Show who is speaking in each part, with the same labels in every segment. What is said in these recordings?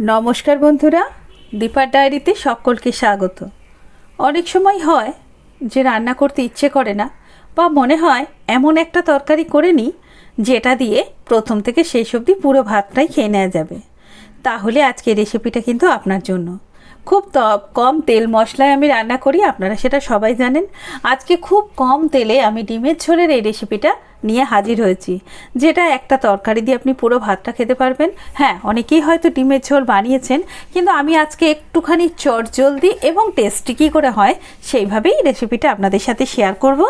Speaker 1: নমস্কার বন্ধুরা, দীপার ডায়েরিতে সকলকে স্বাগত। অনেক সময় হয় যে রান্না করতে ইচ্ছে করে না বা মনে হয় এমন একটা তরকারি করে নিই যেটা দিয়ে প্রথম থেকে শেষ অবধি পুরো ভাতটাই খেয়ে নেওয়া যাবে। তাহলে আজকে রেসিপিটা কিন্তু আপনার জন্য। খুব কম তেল মশলায় আমি রান্না করি, আপনারা সেটা সবাই জানেন। আজকে খুব কম তেলে আমি ডিমের ঝোলের এই রেসিপিটা নিয়ে হাজির হয়েছি, যেটা একটা তরকারি দিয়ে আপনি পুরো ভাতটা খেতে পারবেন। হ্যাঁ অনেকেই হয়তো ডিমের ঝোল বানিয়েছেন, কিন্তু আমি আজকে একটুখানি চটজলদি এবং টেস্টি কী করে হয়, সেইভাবেই রেসিপিটা আপনাদের সাথে শেয়ার করব।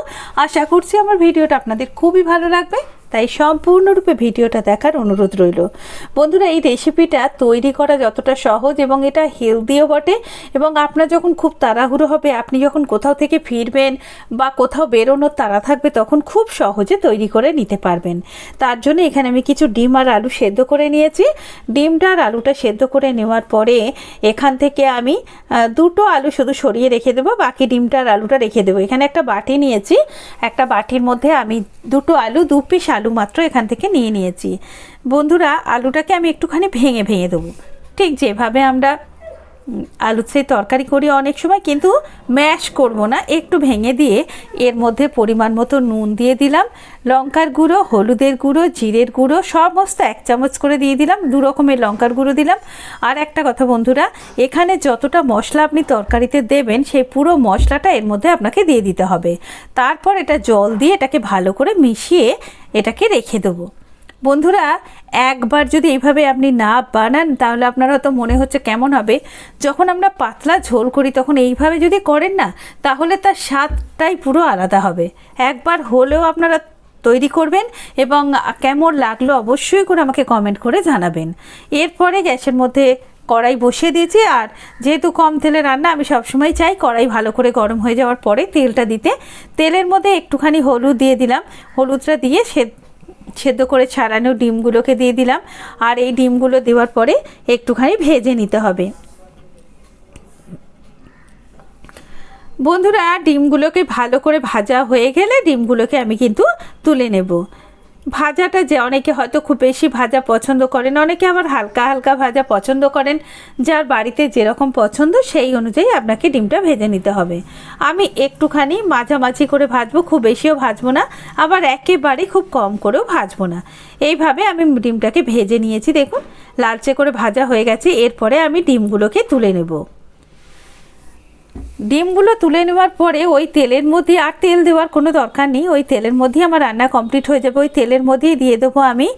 Speaker 1: আশা করছি আমার ভিডিওটা আপনাদের খুবই ভালো লাগবে। তাই সম্পূর্ণরূপে ভিডিওটা দেখার অনুরোধ রইল। বন্ধুরা, এই রেসিপিটা তৈরি করা যতটা সহজ এবং এটা হেলদিও বটে এবং আপনার যখন খুব তাড়াহুড়ো হবে, আপনি যখন কোথাও থেকে ফিরবেন বা কোথাও বেরোনোর তাড়া থাকবে, তখন খুব সহজে তৈরি করে নিতে পারবেন। তার জন্য এখানে আমি কিছু ডিম আর আলু সেদ্ধ করে নিয়েছি। ডিমটা আর আলুটা সেদ্ধ করে নেওয়ার পরে এখান থেকে আমি দুটো আলু শুধু সরিয়ে রেখে দেবো, বাকি ডিমটা আর আলুটা রেখে দেবো। এখানে একটা বাটি নিয়েছি। একটা বাটির মধ্যে আমি দুটো আলু, দু পিস আলু মাত্র এখান থেকে নিয়ে নিয়েছি। বন্ধুরা, আলুটাকে আমি একটুখানি ভেঙে ভেঙে দেবো। ঠিক যেভাবে আমরা আলুর সেই তরকারি করি অনেক সময়, কিন্তু ম্যাশ করব না। একটু ভেঙে দিয়ে এর মধ্যে পরিমাণ মতো নুন দিয়ে দিলাম। লঙ্কার গুঁড়ো, হলুদের গুঁড়ো, জিরের গুঁড়ো, সমস্ত এক চামচ করে দিয়ে দিলাম। দু রকমের লঙ্কার গুঁড়ো দিলাম। আর একটা কথা বন্ধুরা, এখানে যতটা মশলা আপনি তরকারিতে দেবেন, সেই পুরো মশলাটা এর মধ্যে আপনাকে দিয়ে দিতে হবে। তারপর এটা জল দিয়ে এটাকে ভালো করে মিশিয়ে এটাকে রেখে দেবো। বন্ধুরা, একবার যদি এইভাবে আপনি না বানান, তাহলে আপনার হয়তো মনে হচ্ছে কেমন হবে। যখন আমরা পাতলা ঝোল করি, তখন এইভাবে যদি করেন না, তাহলে তার স্বাদটাই পুরো আলাদা হবে। একবার হলেও আপনারা তৈরি করবেন এবং কেমন লাগল অবশ্যই করে আমাকে কমেন্ট করে জানাবেন। এরপরে গ্যাসের মধ্যে কড়াই বসিয়ে দিয়েছি, আর যেহেতু কম তেলে রান্না, আমি সবসময় চাই কড়াই ভালো করে গরম হয়ে যাওয়ার পরে তেলটা দিতে। তেলের মধ্যে একটুখানি হলুদ দিয়ে দিলাম। হলুদটা দিয়ে সে সেদ্ধ করে ছাড়ানো ডিমগুলোকে দিয়ে দিলাম। আর এই ডিমগুলো দেওয়ার পরে একটুখানি ভেজে নিতে হবে। বন্ধুরা, ডিমগুলোকে ভালো করে ভাজা হয়ে গেলে ডিমগুলোকে আমি কিন্তু তুলে নেব। ভাজাটা যে অনেকে হয়তো খুব বেশি ভাজা পছন্দ করেন, অনেকে আবার হালকা হালকা ভাজা পছন্দ করেন, যার বাড়িতে যেরকম পছন্দ সেই অনুযায়ী আপনাকে ডিমটা ভেজে নিতে হবে। আমি একটুখানি মাঝামাঝি করে ভাজবো, খুব বেশিও ভাজবো না, আবার একেবারে খুব কম করেও ভাজবো না। এইভাবে আমি ডিমটাকে ভেজে নিয়েছি, দেখুন, লালচে করে ভাজা হয়ে গেছে, এরপরে আমি ডিমগুলোকে তুলে নেব। ডিমগুলো তুলে নেওয়ার পরে ওই তেলের মধ্যে, আর তেল দেওয়ার কোনো দরকার নেই। ওই তেলের মধ্যেই আমার রান্না কমপ্লিট হয়ে যাবে। ওই তেলের মধ্যেই দিয়ে দেবো আমি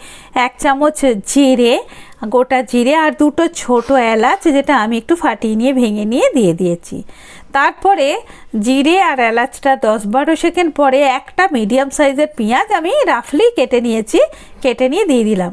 Speaker 1: এক চামচ জিরে, গোটা জিরে আর দুটো ছোট এলাচ, যেটা আমি একটু ফাটিয়ে নিয়ে, ভেঙে নিয়ে দিয়ে দিয়েছি। তারপরে জিরে আর এলাচটা দশ বারো সেকেন্ড পরে একটা মিডিয়াম সাইজের পেঁয়াজ আমি রাফলি কেটে নিয়েছি, কেটে নিয়ে দিয়ে দিলাম।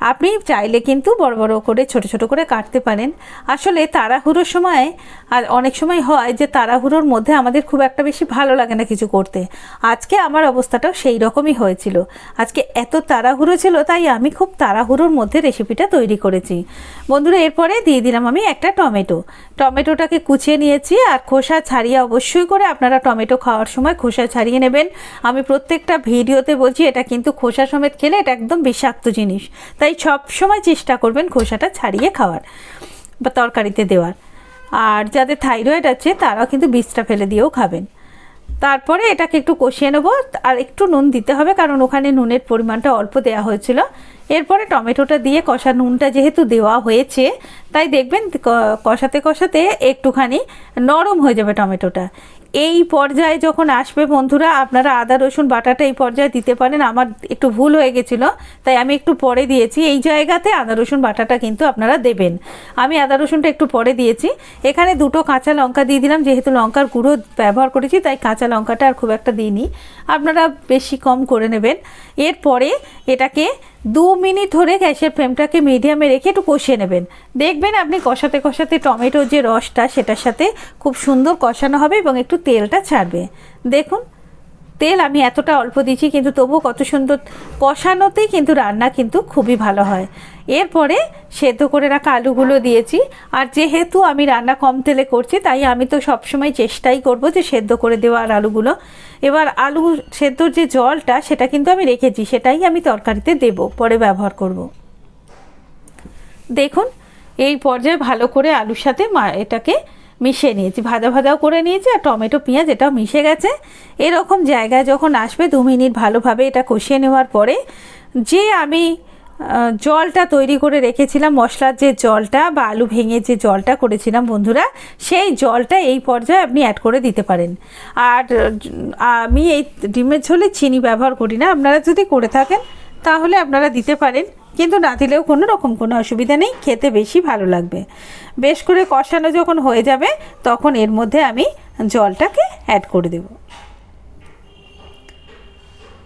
Speaker 1: আপনি চাইলে কিন্তু বড় বড় করে, ছোট ছোট করে কাটতে পারেন। আসলে তাড়াহুড়োর সময়, আর অনেক সময় হয় যে তাড়াহুড়োর মধ্যে আমাদের খুব একটা বেশি ভালো লাগে না কিছু করতে। আজকে আমার অবস্থাটাও সেই রকমই হয়েছিল। আজকে এত তাড়াহুড়ো ছিল, তাই আমি খুব তাড়াহুড়োর মধ্যে রেসিপিটা তৈরি করেছি। বন্ধুরা, এরপরে দিয়ে দিলাম আমি একটা টমেটো। টমেটোটাকে কুচিয়ে নিয়েছি, আর খোসা ছাড়িয়ে অবশ্যই করে আপনারা টমেটো খাওয়ার সময় খোসা ছাড়িয়ে নেবেন। আমি প্রত্যেকটা ভিডিওতে বলছি, এটা কিন্তু খোসা সমেত খেলে এটা একদম বিষাক্ত জিনিস। তাই সব সময় চেষ্টা করবেন খোসাটা ছাড়িয়ে খাওয়ার বা তরকারিতে দেওয়ার। আর যাদের থাইরয়েড আছে, তারাও কিন্তু বীজটা ফেলে দিয়েও খাবেন। তারপরে এটাকে একটু কষিয়ে নেব, আর একটু নুন দিতে হবে, কারণ ওখানে নুনের পরিমাণটা অল্প দেওয়া হয়েছিল। এরপরে টমেটোটা দিয়ে কষা নুনটা যেহেতু দেওয়া হয়েছে, তাই দেখবেন কষাতে কষাতে একটুখানি নরম হয়ে যাবে টমেটোটা। এই পর্যায়ে যখন আসবে বন্ধুরা, আপনারা আদা, রসুন, বাটাটা এই পর্যায়ে দিতে পারেন। আমার একটু ভুল হয়ে গেছিল, তাই আমি একটু পরে দিয়েছি। এই জায়গাতে আদা, রসুন, বাটাটা কিন্তু আপনারা দেবেন। আমি আদা, রসুনটা একটু পরে দিয়েছি। এখানে দুটো কাঁচা লঙ্কা দিয়ে দিলাম, যেহেতু লঙ্কার গুঁড়ো ব্যবহার করেছি, তাই কাঁচা লঙ্কাটা আর খুব একটা দিইনি। আপনারা বেশি কম করে নেবেন। এরপরে এটাকে দু মিনিট ধরে গ্যাসের ফ্লেমটাকে মিডিয়ামে রেখে একটু কষিয়ে নেবেন। দেখবেন আপনি কষাতে কষাতে টমেটোর যে রসটা, সেটার সাথে খুব সুন্দর কষানো হবে এবং একটু তেলটা ছাড়বে। দেখুন, তেল আমি এতটা অল্প দিচ্ছি কিন্তু তবুও কত সুন্দর কষানোতেই কিন্তু রান্না কিন্তু খুবই ভালো হয়। এরপরে সেদ্ধ করে রাখা আলুগুলো দিয়েছি। আর যেহেতু আমি রান্না কম তেলে করছি, তাই আমি তো সবসময় চেষ্টাই করব যে সেদ্ধ করে দেওয়া আর আলুগুলো। এবার আলু সেদ্ধর যে জলটা, সেটা কিন্তু আমি রেখেছি, সেটাই আমি তরকারিতে দেব, পরে ব্যবহার করব। দেখুন, এই পর্যায়ে ভালো করে আলুর সাথে মা, এটাকে মিশিয়ে নিয়েছি। ভাজা ভাজাও করে নিয়েছি, আর টমেটো, পেঁয়াজ এটাও মিশে গেছে। এরকম জায়গায় যখন আসবে দু মিনিট ভালোভাবে এটা কষিয়ে নেওয়ার পরে, যে আমি জলটা তৈরি করে রেখেছিলাম, মশলার যে জলটা বা আলু ভেঙে যে জলটা করেছিলাম বন্ধুরা, সেই জলটা এই পর্যায়ে আপনি অ্যাড করে দিতে পারেন। আর আমি এই ডিমের ঝোলে চিনি ব্যবহার করি না, আপনারা যদি করে থাকেন তাহলে আপনারা দিতে পারেন, কিন্তু না দিলেও কোনো রকম কোনো অসুবিধা নেই, খেতে বেশি ভালো লাগবে। বেশ করে কষানো যখন হয়ে যাবে, তখন এর মধ্যে আমি জলটাকে অ্যাড করে দেবো।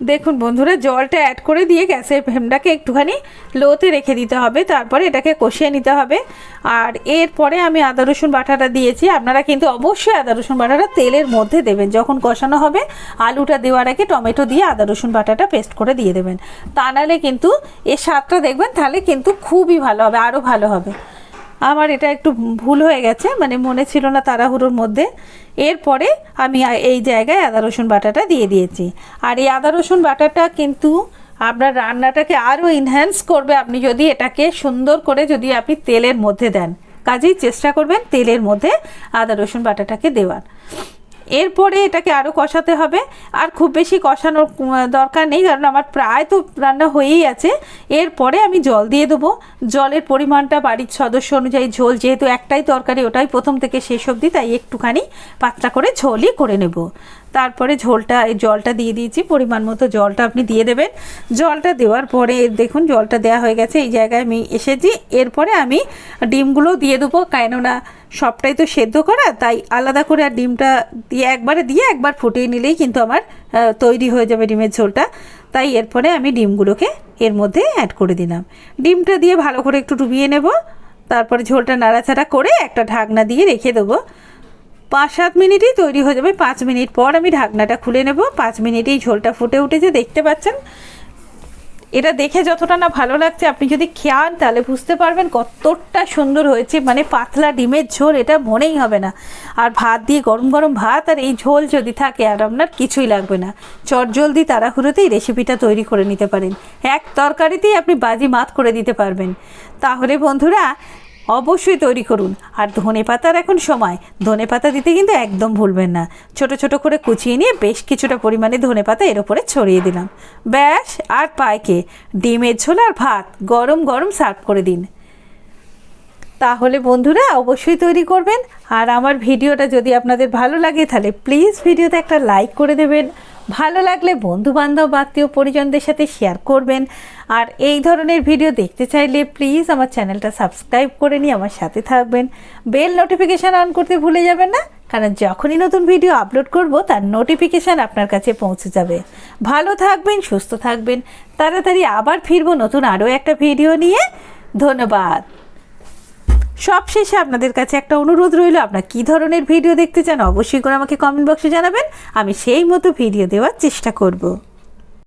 Speaker 1: দেখুন বন্ধুরা, জলটা অ্যাড করে দিয়ে গ্যাসের ফ্লেমটাকে একটুখানি লোতে রেখে দিতে হবে। তারপরে এটাকে কষিয়ে নিতে হবে। আর এরপরে আমি আদা, রসুন বাটাটা দিয়েছি। আপনারা কিন্তু অবশ্যই আদা, রসুন বাটাটা তেলের মধ্যে দেবেন। যখন কষানো হবে, আলুটা দেওয়ার আগে টমেটো দিয়ে আদা, রসুন বাটাটা পেস্ট করে দিয়ে দেবেন। তা নাহলে কিন্তু এর স্বাদটা দেখবেন, তাহলে কিন্তু খুবই ভালো হবে, আরও ভালো হবে। আমার এটা একটু ভুল হয়ে গেছে মানে মনে ছিল না তাড়াহুড়োর মধ্যে। এরপরে আমি এই জায়গায় আদা, রসুন বাটাটা দিয়ে দিয়েছি। আর এই আদা, রসুন বাটাটা কিন্তু আপনার রান্নাটাকে আরও ইনহ্যান্স করবে। আপনি যদি এটাকে সুন্দর করে যদি আপনি তেলের মধ্যে দেন, কাজেই চেষ্টা করবেন তেলের মধ্যে আদা, রসুন বাটাটাকে দেওয়ার। এরপরে এটাকে আরও কষাতে হবে। আর খুব বেশি কষানোর দরকার নেই, কারণ আমার প্রায় তো রান্না হয়েই আছে। এরপরে আমি জল দিয়ে দেবো। জলের পরিমাণটা বাড়ির সদস্য অনুযায়ী ঝোল, যেহেতু একটাই তরকারি, ওটাই প্রথম থেকে শেষ অবধি, তাই একটুখানি পাতলা করে ঝোলই করে নেব। তারপরে ঝোলটা, এই জলটা দিয়ে দিয়েছি, পরিমাণ মতো জলটা আপনি দিয়ে দেবেন। জলটা দেওয়ার পরে, দেখুন জলটা দেওয়া হয়ে গেছে, এই জায়গায় আমি এসেছি। এরপরে আমি ডিমগুলো দিয়ে দেবো, কেননা সবটাই তো সেদ্ধ করা, তাই আলাদা করে আর ডিমটা দিয়ে একবারে দিয়ে একবার ফুটিয়ে নিলেই কিন্তু আমার তৈরি হয়ে যাবে ডিমের ঝোলটা। তাই এরপরে আমি ডিমগুলোকে এর মধ্যে অ্যাড করে দিলাম। ডিমটা দিয়ে ভালো করে একটু ডুবিয়ে নেব। তারপরে ঝোলটা নাড়াচাড়া করে একটা ঢাকনা দিয়ে রেখে দেবো। পাঁচ সাত মিনিটেই তৈরি হয়ে যাবে। পাঁচ মিনিট পর আমি ঢাকনাটা খুলে নেব। পাঁচ মিনিটেই ঝোলটা ফুটে উঠেছে, দেখতে পাচ্ছেন? এটা দেখে যতটা না ভালো লাগছে, আপনি যদি খেয়ান তাহলে বুঝতে পারবেন কতটা সুন্দর হয়েছে। মানে পাতলা ডিমের ঝোল, এটা মনেই হবে না। আর ভাত দিয়ে গরম গরম ভাত আর এই ঝোল যদি থাকে, আর আপনার কিছুই লাগবে না। চট জলদি তাড়াহুড়োতেই রেসিপিটা তৈরি করে নিতে পারেন। এক তরকারিতেই আপনি বাজি মাত করে দিতে পারবেন। তাহলে বন্ধুরা অবশ্যই তৈরি করুন। আর ধনে পাতার এখন সময়। ধনে পাতা দিতে কিন্তু একদম ভুলবেন না। ছোট ছোট করে কুচিয়ে নিয়ে বেশ কিছুটা পরিমাণে ধনে পাতা এর উপরে ছড়িয়ে দিলাম। ব্যাস, আর পায়কে ডিমের ঝোল আর ভাত গরম গরম সার্ভ করে দিন। তাহলে বন্ধুরা, অবশ্যই তৈরি করবেন। আর আমার ভিডিওটা যদি আপনাদের ভালো লাগে, তাহলে প্লিজ ভিডিওতে একটা লাইক করে দেবেন। ভালো লাগলে বন্ধু বান্ধব আত্মীয় পরিজনদের সাথে শেয়ার করবেন। আর এই ধরনের ভিডিও দেখতে চাইলে প্লিজ আমার চ্যানেলটা সাবস্ক্রাইব করে নিয়ে আমার সাথে থাকবেন। বেল নোটিফিকেশান অন করতে ভুলে যাবেন না, কারণ যখনই নতুন ভিডিও আপলোড করব, তার নোটিফিকেশান আপনার কাছে পৌঁছে যাবে। ভালো থাকবেন, সুস্থ থাকবেন। তাড়াতাড়ি আবার ফিরবো নতুন আরও একটা ভিডিও নিয়ে। ধন্যবাদ। সব শেষে আপনাদের কাছে একটা অনুরোধ রইল। আপনার কী ধরনের ভিডিও দেখতে চান, অবশ্যই করে আমাকে কমেন্ট বক্সে জানাবেন। আমি সেই মতো ভিডিও দেওয়ার চেষ্টা করব।